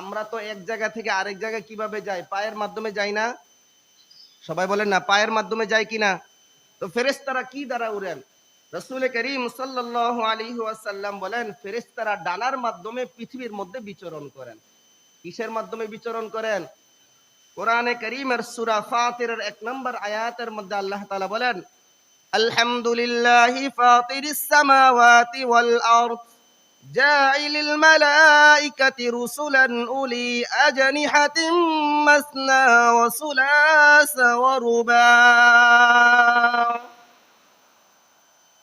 আমরা তো এক জায়গা থেকে আরেক জায়গায় কীভাবে যাই? পায়ের মাধ্যমে যাই না? সবাই বলেন না, পায়ের মাধ্যমে যায় কিনা তো ফেরেশতারা কি দ্বারা উড়েন? রসুল করিম সাল্লাল্লাহু আলাইহি ওয়াসাল্লাম বলেন, ফেরেশতারা ডানার মাধ্যমে পৃথিবীর মধ্যে বিচরণ করেন। কিসের মাধ্যমে বিচরণ করেন? কোরআনে করিমের সূরা ফাতিরের এক নম্বর আয়াতের মধ্যে আল্লাহ তাআলা বলেন, আলহামদুলিল্লাহি ফাতিরিস সামাওয়াতি ওয়াল আরদ। جاعل الملائكة رسلا أولي أجنحة مثنى وثلاث ورباع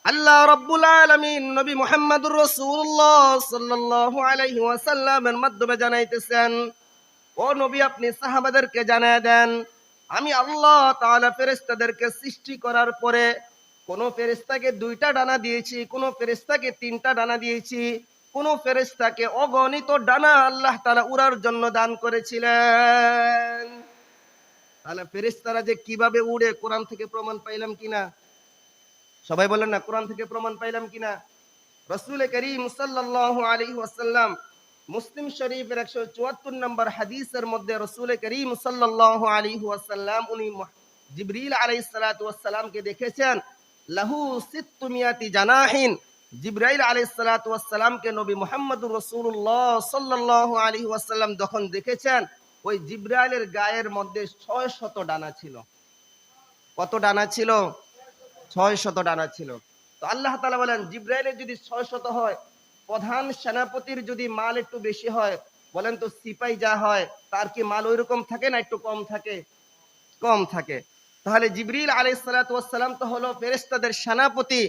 আল্লাহ রব্বুল আলামিন নবী মুহাম্মদুর রাসূলুল্লাহ সাল্লাল্লাহু আলাইহি ওয়াসাল্লামের মাধ্যমে জানাইতেছেন ও নবী আপনি সাহাবাদেরকে জানায় দেন আমি আল্লাহ তাআলা ফেরেশতাদেরকে সৃষ্টি করার পরে কোন ফেরেশতাকে দুইটা ডানা দিয়েছি কোন ফেরেশতাকে তিনটা ডানা দিয়েছি কোন ফেরেশতাকে অগণিত ডানা আল্লাহ তাআলা উড়ার জন্য দান করেছিলেন। তাহলে ফেরেশতারা যে কীভাবে উড়ে, কোরআন থেকে প্রমাণ পাইলাম কিনা? সবাই বলেন না, কোরআন থেকে প্রমাণ পাইলাম কিনা? রসুল করিম সাল্লাল্লাহু আলাইহি ওয়াসাল্লাম মুসলিম শরীফের একশো চুয়াত্তর নম্বর হাদিসের মধ্যে রসুল করিম সাল্লাল্লাহু আলাইহি ওয়াসাল্লাম উনি জিবরিল আলাইহিস সালাতু ওয়াসসালামকে দেখেছেন, লাহু সিত্তুমিয়াতি জানাহিন। জিব্রাইল আলাইহিস সালাতু ওয়াসসালামকে নবী মুহাম্মদুর রাসূলুল্লাহ সাল্লাল্লাহু আলাইহি ওয়াসাল্লাম যখন দেখেছেন, ওই জিব্রাইলের গায়ের মধ্যে ছয় শত ডানা ছিল। কত ডানা ছিল? ছয় শত ডানা ছিল। তো আল্লাহ তালা বলেন, জিব্রাইলের যদি ছয় শত হয়, প্রধান সেনাপতির যদি মাল একটু বেশি হয়, বলেন তো সিপাই যা হয়, তার কি মাল ওই রকম থাকে না একটু কম থাকে? কম থাকে। তাহলে জিবরিল আলাই সালাম তো হলো ফেরেস্তাদের সেনাপতি।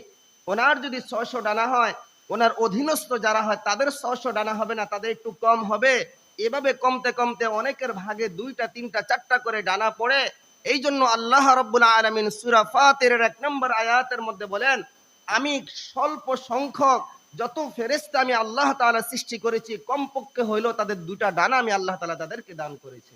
ওনার যদি ছয়শো ডানা হয়, ওনার অধীনস্থ যারা হয়, তাদের ছয়শো ডানা হবে না, তাদের একটু কম হবে। এভাবে কমতে কমতে অনেকের ভাগে দুইটা, তিনটা, চারটা করে ডানা পড়ে। এই জন্য আল্লাহ রব্বুল আলমিন সুরা ফাতের এক নম্বর আয়াতের মধ্যে বলেন, আমি স্বল্প সংখ্যক যত ফেরেস্তা আমি আল্লাহ তাআলা সৃষ্টি করেছি, কমপক্ষে হইলেও তাদের দুটা ডানা আমি আল্লাহ তালা তাদেরকে দান করেছি।